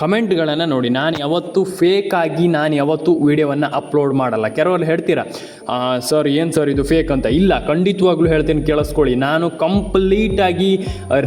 ಕಮೆಂಟ್ಗಳನ್ನು ನೋಡಿ, ನಾನು ಯಾವತ್ತೂ ಫೇಕ್ ಆಗಿ ನಾನು ಯಾವತ್ತೂ ವೀಡಿಯೋವನ್ನು ಅಪ್ಲೋಡ್ ಮಾಡಲ್ಲ. ಕೆಲವರು ಹೇಳ್ತೀರಾ ಸರ್ ಏನು ಸರ್ ಇದು ಫೇಕ್ ಅಂತ? ಇಲ್ಲ, ಖಂಡಿತವಾಗ್ಲೂ ಹೇಳ್ತೀನಿ, ಕೇಳಿಸ್ಕೊಳ್ಳಿ. ನಾನು ಕಂಪ್ಲೀಟಾಗಿ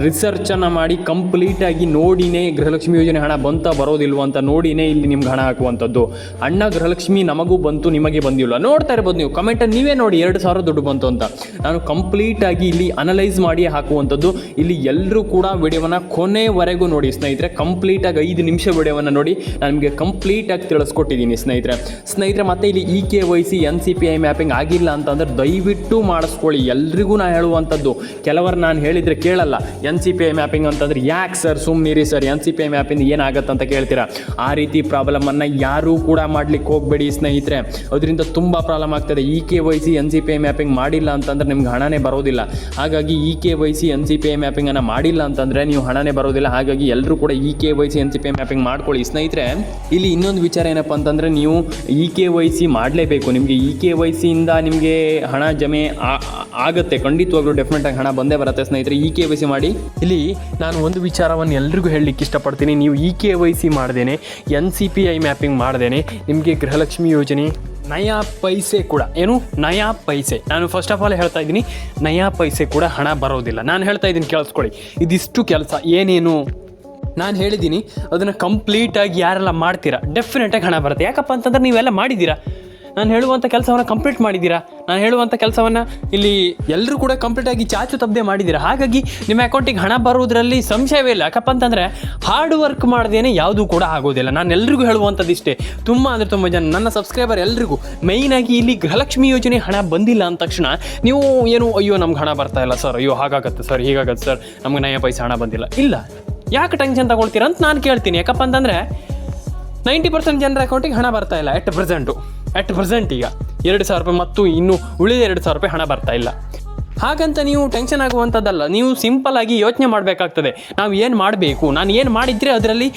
ರಿಸರ್ಚನ್ನು ಮಾಡಿ ಕಂಪ್ಲೀಟಾಗಿ ನೋಡಿನೇ ಗೃಹಲಕ್ಷ್ಮಿ ಯೋಜನೆ ಹಣ ಬಂತ ಬರೋದಿಲ್ವ ಅಂತ ನೋಡಿನೇ ಇಲ್ಲಿ ನಿಮ್ಗೆ ಹಣ ಹಾಕುವಂಥದ್ದು. ಅಣ್ಣ ಗೃಹಲಕ್ಷ್ಮಿ ನಮಗೂ ಬಂತು, ನಿಮಗೆ ಬಂದಿಲ್ಲ. ನೋಡ್ತಾ ಇರ್ಬೋದು ನೀವು ಕಮೆಂಟನ್ನು ನೀವೇ ನೋಡಿ, ಎರಡು ಸಾವಿರ ದುಡ್ಡು ಬಂತು ಅಂತ. ನಾನು ಕಂಪ್ಲೀಟಾಗಿ ಇಲ್ಲಿ ಅನಲೈಸ್ ಮಾಡಿ ಹಾಕುವಂಥದ್ದು. ಇಲ್ಲಿ ಎಲ್ಲರೂ ಕೂಡ ವಿಡಿಯೋವನ್ನು ಕೊನೆವರೆಗೂ ನೋಡಿ, ಸ್ನೇಹಿತರೆ ಕಂಪ್ಲೀಟಾಗಿ ಐದು ನಿಮಿಷ ವಿಡಿಯೋವನ್ನು ನೋಡಿ ನಾನು ನಿಮಗೆ ಕಂಪ್ಲೀಟಾಗಿ ತಿಳಿಸ್ಕೊಟ್ಟಿದ್ದೀನಿ ಸ್ನೇಹಿತರೆ. ಸ್ನೇಹಿತರೆ, ಮತ್ತೆ ಇಲ್ಲಿ E K Y C N C P I mapping ಆಗಿಲ್ಲ ಅಂತಂದರೆ ದಯವಿಟ್ಟು ಮಾಡಿಸ್ಕೊಳ್ಳಿ. ಎಲ್ರಿಗೂ ನಾನು ಹೇಳುವಂಥದ್ದು, ಕೆಲವರು ನಾನು ಹೇಳಿದರೆ ಕೇಳಲ್ಲ. N C P I mapping ಅಂತಂದರೆ ಯಾಕೆ sir ಸುಮ್ಮನಿರಿ sir N C P I ಮ್ಯಾಪಿಂದ ಏನಾಗುತ್ತೆ ಅಂತ ಕೇಳ್ತೀರಾ? ಆ ರೀತಿ ಪ್ರಾಬ್ಲಮನ್ನು ಯಾರೂ ಕೂಡ ಮಾಡ್ಲಿಕ್ಕೆ ಹೋಗಬೇಡಿ ಸ್ನೇಹಿತರೆ. ಅದರಿಂದ ತುಂಬ ಪ್ರಾಬ್ಲಮ್ ಆಗ್ತದೆ. E K Y C N C P I mapping ಮಾಡಿಲ್ಲ ಅಂತಂದ್ರೆ ನಿಮ್ಗೆ ಹಣನೇ ಬರೋದಿಲ್ಲ. ಹಾಗಾಗಿ E K Y C N C P I ಮ್ಯಾಪಿಂಗನ್ನು ಮಾಡಿಲ್ಲ ಅಂತಂದರೆ ನೀವು ಹಣನೇ ಬರೋದಿಲ್ಲ. ಹಾಗಾಗಿ ಎಲ್ಲರೂ ಕೂಡ E K Y C N C P I mapping ಮಾಡ್ಕೊಳ್ಳಿ. ಸ್ನೇಹಿತರೆ, ಇಲ್ಲಿ ಇನ್ನೊಂದು ವಿಚಾರ ಏನಪ್ಪ ಅಂತಂದರೆ ನೀವು ಇ ಕೆ ವೈ ಸಿ ಮಾಡಲೇಬೇಕು. ನಿಮಗೆ ಇ ಕೆ ವೈ ಸಿಯಿಂದ ನಿಮಗೆ ಹಣ ಜಮೆ ಆಗುತ್ತೆ. ಖಂಡಿತವಾಗ್ಲೂ ಡೆಫಿನೆಟಾಗಿ ಹಣ ಬಂದೇ ಬರುತ್ತೆ ಸ್ನೇಹಿತರೆ. ಇ ಕೆ ವೈ ಸಿ ಮಾಡಿ. ಇಲ್ಲಿ ನಾನು ಒಂದು ವಿಚಾರವನ್ನು ಎಲ್ರಿಗೂ ಹೇಳಲಿಕ್ಕೆ ಇಷ್ಟಪಡ್ತೀನಿ. ನೀವು ಇ ಕೆ ವೈ ಸಿ ಮಾಡ್ದೇನೆ N C P I mapping ಮಾಡ್ದೇನೆ, ನಿಮಗೆ ಗೃಹಲಕ್ಷ್ಮಿ ಯೋಜನೆ, ನಯಾ ಪೈಸೆ ಕೂಡ. ಏನು? ನಯಾ ಪೈಸೆ. ನಾನು ಫಸ್ಟ್ ಆಫ್ ಆಲ್ ಹೇಳ್ತಾ ಇದ್ದೀನಿ, ನಯಾ ಪೈಸೆ ಕೂಡ ಹಣ ಬರೋದಿಲ್ಲ. ನಾನು ಹೇಳ್ತಾ ಇದ್ದೀನಿ, ಕೇಳಿಸ್ಕೊಳ್ಳಿ. ಇದಿಷ್ಟು ಕೆಲಸ. ಏನೇನು? ನಾನು ಹೇಳಿದ್ದೀನಿ ಅದನ್ನು ಕಂಪ್ಲೀಟಾಗಿ ಯಾರೆಲ್ಲ ಮಾಡ್ತೀರಾ? ಡೆಫಿನೆಟಾಗಿ ಹಣ ಬರುತ್ತೆ. ಯಾಕಪ್ಪ ಅಂತಂದ್ರೆ ನೀವೆಲ್ಲ ಮಾಡಿದ್ದೀರಾ? ನಾನು ಹೇಳುವಂಥ ಕೆಲಸವನ್ನು ಕಂಪ್ಲೀಟ್ ಮಾಡಿದ್ದೀರಾ? ನಾನು ಹೇಳುವಂಥ ಕೆಲಸವನ್ನು ಇಲ್ಲಿ ಎಲ್ಲರೂ ಕೂಡ ಕಂಪ್ಲೀಟಾಗಿ ಚಾಚು ತಪ್ಪದೆ ಮಾಡಿದ್ದೀರಾ? ಹಾಗಾಗಿ ನಿಮ್ಮ ಅಕೌಂಟಿಗೆ ಹಣ ಬರುವುದರಲ್ಲಿ ಸಂಶಯವೇ ಇಲ್ಲ. ಯಾಕಪ್ಪ ಅಂತಂದರೆ ಹಾರ್ಡ್ ವರ್ಕ್ ಮಾಡ್ದೇನೆ ಯಾವುದೂ ಕೂಡ ಆಗೋದಿಲ್ಲ. ನಾನು ಎಲ್ರಿಗೂ ಹೇಳುವಂಥದ್ದು ಇಷ್ಟೇ. ತುಂಬ ಅಂದರೆ ತುಂಬ ಜನ, ನನ್ನ ಸಬ್ಸ್ಕ್ರೈಬರ್ ಎಲ್ರಿಗೂ ಮೇಯ್ನಾಗಿ ಇಲ್ಲಿ ಗೃಹಲಕ್ಷ್ಮಿ ಯೋಜನೆ ಹಣ ಬಂದಿಲ್ಲ ಅಂದ ತಕ್ಷಣ ನೀವು ಏನು, ಅಯ್ಯೋ, ನಮ್ಗೆ ಹಣ ಬರ್ತಾ ಇಲ್ಲ ಸರ್. ಅಯ್ಯೋ, ಹಾಗಾಗತ್ತೆ ಸರ್, ಹೀಗಾಗತ್ತೆ ಸರ್. ನಮ್ಗೆ ನಯ ಪೈಸೆ ಹಣ ಬಂದಿಲ್ಲ. ಇಲ್ಲ. ಯಾಕೆ ಟೆನ್ಷನ್ ತಗೊಳ್ತೀರ ಅಂತ ನಾನು ಕೇಳ್ತೀನಿ. ಯಾಕಪ್ಪ ಅಂತಂದರೆ ನೈಂಟಿ ಪರ್ಸೆಂಟ್ ಜನರ ಅಕೌಂಟಿಗೆ ಹಣ ಬರ್ತಾ ಇಲ್ಲ ಎಟ್ ಪ್ರೆಸೆಂಟು ಎಟ್ ಪ್ರೆಸೆಂಟ್ ಈಗ. ಎರಡು ಸಾವಿರ ರೂಪಾಯಿ ಮತ್ತು ಇನ್ನೂ ಉಳಿದ ಎರಡು ಸಾವಿರ ರೂಪಾಯಿ ಹಣ ಬರ್ತಾ ಇಲ್ಲ. ಹಾಗಂತ ನೀವು ಟೆನ್ಷನ್ ಆಗುವಂಥದ್ದಲ್ಲ ನೀವು ಸಿಂಪಲ್ ಆಗಿ ಯೋಚನೆ ಮಾಡಬೇಕಾಗ್ತದೆ. ನಾವು ಏನು ಮಾಡಬೇಕು? ನಾನು ಏನು ಮಾಡಿದರೆ ಅದರಲ್ಲಿ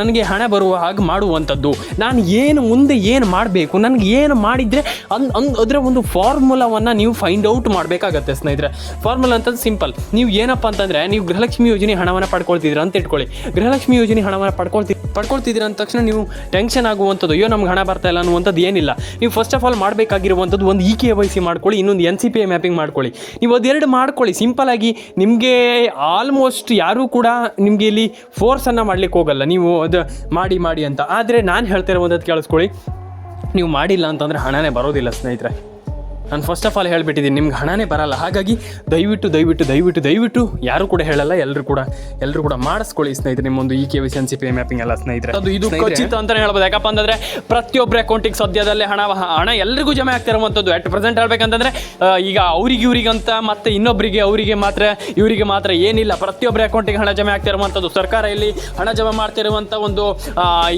ನನಗೆ ಹಣ ಬರುವ ಹಾಗೆ ಮಾಡುವಂಥದ್ದು ನಾನು ಏನು ಮುಂದೆ ಏನು ಮಾಡಬೇಕು? ನನಗೆ ಏನು ಮಾಡಿದರೆ ಅನ್ ಅದರ ಒಂದು ಫಾರ್ಮುಲಾವನ್ನು ನೀವು ಫೈಂಡ್ ಔಟ್ ಮಾಡಬೇಕಾಗತ್ತೆ ಸ್ನೇಹಿತರೆ. ಫಾರ್ಮುಲಾ ಅಂತಂದು ಸಿಂಪಲ್ ನೀವು ಏನಪ್ಪ ಅಂತಂದರೆ, ನೀವು ಗೃಹಲಕ್ಷ್ಮಿ ಯೋಜನೆ ಹಣವನ್ನು ಪಡ್ಕೊಳ್ತಿದ್ದೀರಾ ಅಂತ ಇಟ್ಕೊಳ್ಳಿ. ಗೃಹಲಕ್ಷ್ಮಿ ಯೋಜನೆ ಹಣವನ್ನು ಪಡ್ಕೊಳ್ತಿ ಪಡ್ಕೊಳ್ತಿದ್ದೀರಾ ಅಂದ ತಕ್ಷಣ ನೀವು ಟೆನ್ಷನ್ ಆಗುವಂಥದ್ದು, ಅಯ್ಯೋ, ನಮ್ಗೆ ಹಣ ಬರ್ತಾ ಇಲ್ಲ ಅನ್ನುವಂಥದ್ದು ಏನಿಲ್ಲ. ನೀವು ಫಸ್ಟ್ ಆಫ್ ಆಲ್ ಮಾಡಬೇಕಾಗಿರುವಂಥದ್ದು ಒಂದು ಇ ಕೆ ವೈ ಸಿ ಮಾಡ್ಕೊಳ್ಳಿ, ಇನ್ನೊಂದು N C P I mapping ಮಾಡ್ಕೊಳ್ಳಿ. ನೀವು ಅದೆರಡು ಮಾಡ್ಕೊಳ್ಳಿ. ಸಿಂಪಲ್ ಆಗಿ ನಿಮಗೆ ಆಲ್ಮೋಸ್ಟ್ ಯಾರೂ ಕೂಡ ನಿಮಗೆ ಇಲ್ಲಿ ಫೋರ್ಸನ್ನು ಮಾಡ್ಲಿಕ್ಕೆ ಹೋಗಲ್ಲ. ನೀವು ಅದು ಮಾಡಿ ಮಾಡಿ ಅಂತ. ಆದರೆ ನಾನು ಹೇಳ್ತಾ ಇರುವಂಥದ್ದು ಕೇಳಿಸ್ಕೊಳ್ಳಿ. ನೀವು ಮಾಡಿಲ್ಲ ಅಂತಂದರೆ ಹಣನೇ ಬರೋದಿಲ್ಲ ಸ್ನೇಹಿತರೆ. ನಾನು ಫಸ್ಟ್ ಆಫ್ ಆಲ್ ಹೇಳಿಬಿಟ್ಟಿದ್ದೀನಿ ನಿಮ್ಗೆ ಹಣನೇ ಬರಲ್ಲ. ಹಾಗಾಗಿ ದಯವಿಟ್ಟು ದಯವಿಟ್ಟು ದಯವಿಟ್ಟು ದಯವಿಟ್ಟು ಯಾರು ಕೂಡ ಹೇಳಲ್ಲ ಎಲ್ಲರೂ ಕೂಡ ಎಲ್ಲರೂ ಕೂಡ ಮಾಡಿಸ್ಕೊಳ್ಳಿ ಸ್ನೇಹಿತರೆ ನಿಮ್ಮೊಂದು E K V C P mapping ಎಲ್ಲ ಸ್ನೇಹಿತರೆ. ಅದು ಇದು ಖಚಿತ ಅಂತಲೇ ಹೇಳ್ಬೋದು. ಯಾಕಪ್ಪ ಅಂತಂದ್ರೆ ಪ್ರತಿಯೊಬ್ಬರ ಅಕೌಂಟಿಗೆ ಸದ್ಯದಲ್ಲೇ ಹಣ ಹಣ ಎಲ್ಲರಿಗೂ ಜಮೆ ಆಗ್ತಿರುವಂಥದ್ದು ಅಟ್ ಪ್ರೆಸೆಂಟ್ ಹೇಳ್ಬೇಕಂತಂದ್ರೆ ಈಗ ಅವ್ರಿಗೆ ಇವರಿಗಂತ ಮತ್ತೆ ಇನ್ನೊಬ್ಬರಿಗೆ ಅವರಿಗೆ ಮಾತ್ರ ಇವರಿಗೆ ಮಾತ್ರ ಏನಿಲ್ಲ. ಪ್ರತಿಯೊಬ್ಬರ ಅಕೌಂಟಿಗೆ ಹಣ ಜಮೆ ಆಗ್ತಿರುವಂಥದ್ದು ಸರ್ಕಾರ ಇಲ್ಲಿ ಹಣ ಜಮೆ ಮಾಡ್ತಿರುವಂಥ ಒಂದು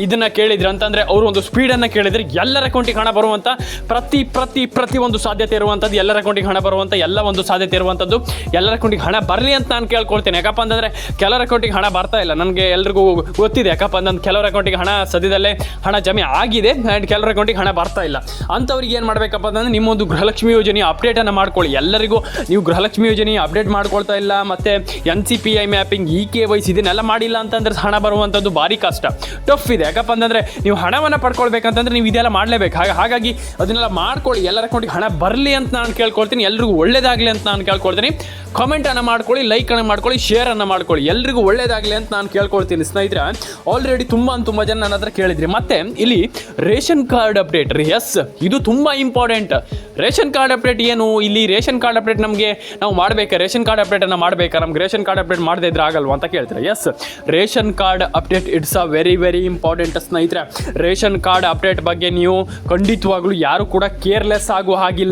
ಇದನ್ನ ಕೇಳಿದ್ರೆ ಅಂತಂದ್ರೆ ಅವರು ಒಂದು ಸ್ಪೀಡನ್ನು ಕೇಳಿದ್ರೆ ಎಲ್ಲರ ಅಕೌಂಟಿಗೆ ಹಣ ಬರುವಂಥ ಪ್ರತಿ ಪ್ರತಿ ಪ್ರತಿ ಒಂದು ಸಾಧ್ಯತೆ ಇರುವಂಥದ್ದು, ಎಲ್ಲರ ಅಕೌಂಟಿಗೆ ಹಣ ಬರುವಂಥ ಎಲ್ಲ ಒಂದು ಸಾಧ್ಯತೆ ಇರುವಂಥದ್ದು, ಎಲ್ಲರ ಅಕೌಂಟಿಗೆ ಹಣ ಬರಲಿ ಅಂತ ನಾನು ಕೇಳ್ಕೊಳ್ತೇನೆ. ಯಾಕಪ್ಪ ಅಂತಂದರೆ ಕೆಲವರ ಅಕೌಂಟಿಗೆ ಹಣ ಬರ್ತಾ ಇಲ್ಲ. ನನಗೆ ಎಲ್ರಿಗೂ ಗೊತ್ತಿದೆ ಯಾಕಪ್ಪ ಅಂತಂದ್ರೆ ಕೆಲವರ ಅಕೌಂಟಿಗೆ ಹಣ ಸದ್ಯದಲ್ಲೇ ಹಣ ಜಮೆ ಆಗಿದೆ ಆ್ಯಂಡ್ ಕೆಲವರ ಅಕೌಂಟಿಗೆ ಹಣ ಬರ್ತಾ ಇಲ್ಲ. ಅಂಥವ್ರಿಗೆ ಏನು ಮಾಡಬೇಕಪ್ಪ ಅಂತಂದ್ರೆ ನಿಮ್ಮೊಂದು ಗೃಹಲಕ್ಷ್ಮಿ ಯೋಜನೆ ಅಪ್ಡೇಟನ್ನು ಮಾಡ್ಕೊಳ್ಳಿ. ಎಲ್ಲರಿಗೂ ನೀವು ಗೃಹಲಕ್ಷ್ಮಿ ಯೋಜನೆ ಅಪ್ಡೇಟ್ ಮಾಡ್ಕೊಳ್ತಾ ಇಲ್ಲ, ಮತ್ತು N C P I mapping E K Y C ಇದನ್ನೆಲ್ಲ ಮಾಡಿಲ್ಲ ಅಂತಂದ್ರೆ ಹಣ ಬರುವಂಥದ್ದು ಭಾರಿ ಕಷ್ಟ. ಟಫ್ ಇದೆ. ಯಾಕಪ್ಪ ಅಂತಂದರೆ ನೀವು ಹಣವನ್ನು ಪಡ್ಕೊಳ್ಬೇಕಂತಂದ್ರೆ ನೀವು ಇದೆಲ್ಲ ಮಾಡಲೇಬೇಕು. ಹಾಗೆ, ಹಾಗಾಗಿ ಅದನ್ನೆಲ್ಲ ಮಾಡ್ಕೊಳ್ಳಿ. ಎಲ್ಲರ ಅಕೌಂಟಿಗೆ ಹಣ ಬರಲಿ ಅಂತ ನಾನು ಕೇಳ್ಕೊಳ್ತೀನಿ, ಎಲ್ರಿಗೂ ಒಳ್ಳೇದಾಗಲಿ ಅಂತ ನಾನು ಕೇಳ್ಕೊಳ್ತೀನಿ. ಕಾಮೆಂಟನ್ನು ಮಾಡ್ಕೊಳ್ಳಿ ಲೈಕನ್ನು ಮಾಡ್ಕೊಳ್ಳಿ ಶೇರನ್ನು ಮಾಡ್ಕೊಳ್ಳಿ. ಎಲ್ರಿಗೂ ಒಳ್ಳೇದಾಗಲಿ ಅಂತ ನಾನು ಕೇಳ್ಕೊಳ್ತೀನಿ. ಸ್ನೇಹಿತರೆ ಆಲ್ರೆಡಿ ತುಂಬ ತುಂಬ ಜನ ನನ್ನ ಹತ್ರ ಕೇಳಿದ್ರಿ. ಮತ್ತೆ, ಇಲ್ಲಿ ರೇಷನ್ ಕಾರ್ಡ್ ಅಪ್ಡೇಟ್ ರೀ. ಎಸ್ ಇದು ತುಂಬ ಇಂಪಾರ್ಟೆಂಟ್ ರೇಷನ್ ಕಾರ್ಡ್ ಅಪ್ಡೇಟ್ ಏನು? ಇಲ್ಲಿ ರೇಷನ್ ಕಾರ್ಡ್ ಅಪ್ಡೇಟ್ ನಮಗೆ ನಾವು ಮಾಡಬೇಕಾ? ರೇಷನ್ ಕಾರ್ಡ್ ಅಪ್ಡೇಟನ್ನು ಮಾಡಬೇಕಾ? ನಮ್ಗೆ ರೇಷನ್ ಕಾರ್ಡ್ ಅಪ್ಡೇಟ್ ಮಾಡದೇ ಇದ್ರೆ ಆಗಲ್ವಾ ಅಂತ ಕೇಳ್ತಾರೆ? Yes ration card update it's a very very important ಸ್ನೇಹಿತರೆ. ರೇಷನ್ ಕಾರ್ಡ್ ಅಪ್ಡೇಟ್ ಬಗ್ಗೆ ನೀವು ಖಂಡಿತವಾಗ್ಲೂ ಯಾರು ಕೂಡ ಕೇರ್ಲೆಸ್ ಆಗುವ ಹಾಗಿಲ್ಲ.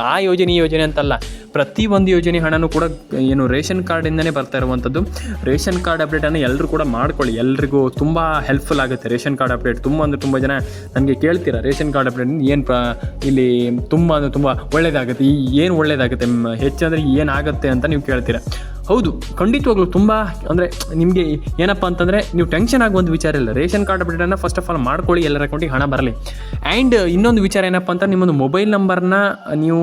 ಆ ಯೋಜನೆ ಈ ಯೋಜನೆ ಅಂತಲ್ಲ. ಪ್ರತಿಯೊಂದು ಯೋಜನೆ ಹಣನೂ ಕೂಡ, ಏನು ರೇಷನ್ ಕಾರ್ಡಿಂದನೇ ಬರ್ತಾ ಇರುವಂಥದ್ದು. ರೇಷನ್ ಕಾರ್ಡ್ ಅಪ್ಡೇಟನ್ನು ಎಲ್ಲರೂ ಕೂಡ ಮಾಡ್ಕೊಳ್ಳಿ. ಎಲ್ರಿಗೂ ತುಂಬ ಹೆಲ್ಪ್ಫುಲ್ ಆಗುತ್ತೆ ರೇಷನ್ ಕಾರ್ಡ್ ಅಪ್ಡೇಟ್ ತುಂಬ ಅಂದರೆ ತುಂಬ ಜನ ನನಗೆ ಕೇಳ್ತೀರಾ, ರೇಷನ್ ಕಾರ್ಡ್ ಅಪ್ಡೇಟ್ ಏನು ಇಲ್ಲಿ ತುಂಬ ಅಂದರೆ ತುಂಬ ಒಳ್ಳೆಯದಾಗುತ್ತೆ ಈ ಏನು ಒಳ್ಳೆಯದಾಗುತ್ತೆ ಹೆಚ್ಚಂದರೆ ಏನಾಗುತ್ತೆ ಅಂತ ನೀವು ಕೇಳ್ತೀರಾ. ಹೌದು, ಖಂಡಿತವಾಗ್ಲೂ ತುಂಬ ಅಂದರೆ ನಿಮಗೆ ಏನಪ್ಪ ಅಂತಂದರೆ ನೀವು ಟೆನ್ಷನ್ ಆಗುವಂಥ ವಿಚಾರ ಇಲ್ಲ. ರೇಷನ್ ಕಾರ್ಡ್ ಅಪ್ಡೇಟನ್ನು ಫಸ್ಟ್ ಆಫ್ ಆಲ್ ಮಾಡ್ಕೊಳ್ಳಿ, ಎಲ್ಲರ ಅಕೌಂಟಿಗೆ ಹಣ ಬರಲಿ. ಆ್ಯಂಡ್ ಇನ್ನೊಂದು ವಿಚಾರ ಏನಪ್ಪ ಅಂತ ನಿಮ್ಮೊಂದು ಮೊಬೈಲ್ ನಂಬರ್ನ ನೀವು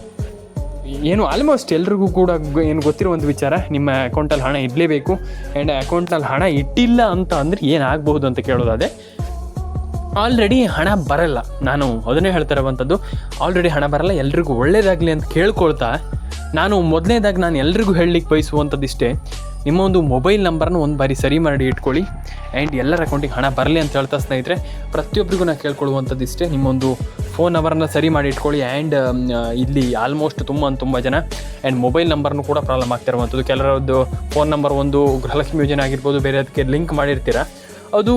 ಏನು ಆಲ್ಮೋಸ್ಟ್ ಎಲ್ರಿಗೂ ಕೂಡ ಏನು ಏನು ಗೊತ್ತಿರುವಂಥ ವಿಚಾರ, ನಿಮ್ಮ ಅಕೌಂಟಲ್ಲಿ ಹಣ ಇರಲೇಬೇಕು ಆ್ಯಂಡ್ ಅಕೌಂಟ್ನಲ್ಲಿ ಹಣ ಇಟ್ಟಿಲ್ಲ ಅಂತ ಅಂದರೆ ಏನಾಗಬಹುದು ಅಂತ ಕೇಳೋದಾದರೆ ಆಲ್ರೆಡಿ ಹಣ ಬರಲ್ಲ. ನಾನು ಅದನ್ನೇ ಹೇಳ್ತಾ ಇರುವಂಥದ್ದು ಆಲ್ರೆಡಿ ಹಣ ಬರಲ್ಲ, ಎಲ್ರಿಗೂ ಒಳ್ಳೇದಾಗಲಿ ಅಂತ ಕೇಳ್ಕೊಳ್ತಾ, ನಾನು ಮೊದಲನೇದಾಗಿ ನಾನು ಎಲ್ರಿಗೂ ಹೇಳಲಿಕ್ಕೆ ಬಯಸುವಂಥದ್ದು ಇಷ್ಟೇ, ನಿಮ್ಮ ಒಂದು ಮೊಬೈಲ್ ನಂಬರ್ನ ಒಂದು ಬಾರಿ ಸರಿ ಮಾಡಿ ಇಟ್ಕೊಳ್ಳಿ ಆ್ಯಂಡ್ ಎಲ್ಲರ ಅಕೌಂಟಿಗೆ ಹಣ ಬರಲಿ ಅಂತ ಹೇಳ್ತಾ ಸ್ನೇಹಿತರೆ ಪ್ರತಿಯೊಬ್ಬರಿಗೂ ನಾನು ಕೇಳ್ಕೊಳ್ಳುವಂಥದ್ದು ಇಷ್ಟೇ ನಿಮ್ಮೊಂದು ಫೋನ್ ನಂಬರನ್ನ ಸರಿ ಮಾಡಿ ಇಟ್ಕೊಳ್ಳಿ ಆ್ಯಂಡ್ ಇಲ್ಲಿ ಆಲ್ಮೋಸ್ಟ್ ತುಂಬ ತುಂಬ ಜನ ಆ್ಯಂಡ್ ಮೊಬೈಲ್ ನಂಬರ್ನು ಕೂಡ ಪ್ರಾಬ್ಲಮ್ ಆಗ್ತಿರುವಂಥದ್ದು. ಕೆಲವರದ್ದು ಫೋನ್ ನಂಬರ್ ಒಂದು ಗೃಹಲಕ್ಷ್ಮಿ ಯೋಜನೆ ಆಗಿರ್ಬೋದು, ಬೇರೆ ಅದಕ್ಕೆ ಲಿಂಕ್ ಮಾಡಿರ್ತೀರ ಅದು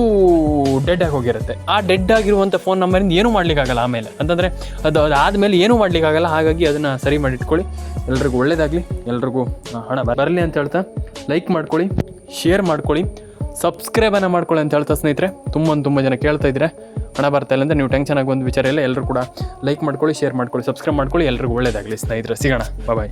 ಡೆಡ್ ಆಗಿ ಹೋಗಿರುತ್ತೆ. ಆ ಡೆಡ್ ಆಗಿರುವಂಥ ಫೋನ್ ನಂಬರಿಂದ ಏನೂ ಮಾಡ್ಲಿಕ್ಕಾಗಲ್ಲ ಆಮೇಲೆ. ಅಂತಂದರೆ ಅದು ಅದಾದಮೇಲೆ ಏನೂ ಮಾಡ್ಲಿಕ್ಕಾಗಲ್ಲ, ಹಾಗಾಗಿ ಅದನ್ನು ಸರಿ ಮಾಡಿ ಇಟ್ಕೊಳ್ಳಿ ಎಲ್ರಿಗೂ ಒಳ್ಳೇದಾಗಲಿ, ಎಲ್ರಿಗೂ ಹಣ ಬರಲಿ ಅಂತ ಹೇಳ್ತಾ ಲೈಕ್ ಮಾಡ್ಕೊಳ್ಳಿ ಶೇರ್ ಮಾಡ್ಕೊಳ್ಳಿ ಸಬ್ಸ್ಕ್ರೈಬನ್ನು ಮಾಡ್ಕೊಳ್ಳಿ ಅಂತ ಹೇಳ್ತಾ ಸ್ನೇಹಿತರೆ. ತುಂಬ ತುಂಬ ಜನ ಕೇಳ್ತಾ ಇದ್ರೆ ಹಣ ಬರ್ತಾ ಇಲ್ಲ ಅಂದರೆ ನೀವು ಟೆನ್ಷನ್ ಆಗಿ ಒಂದು ವಿಚಾರ ಇಲ್ಲ ಎಲ್ಲರೂ ಕೂಡ ಲೈಕ್ ಮಾಡ್ಕೊಳ್ಳಿ ಶೇರ್ ಮಾಡ್ಕೊಳ್ಳಿ ಸಬ್ಸ್ಕ್ರೈಬ್ ಮಾಡ್ಕೊಳ್ಳಿ, ಎಲ್ರಿಗೂ ಒಳ್ಳೇದಾಗಲಿ ಸ್ನೇಹಿತರೆ. ಸಿಗೋಣ ಬಾಯ್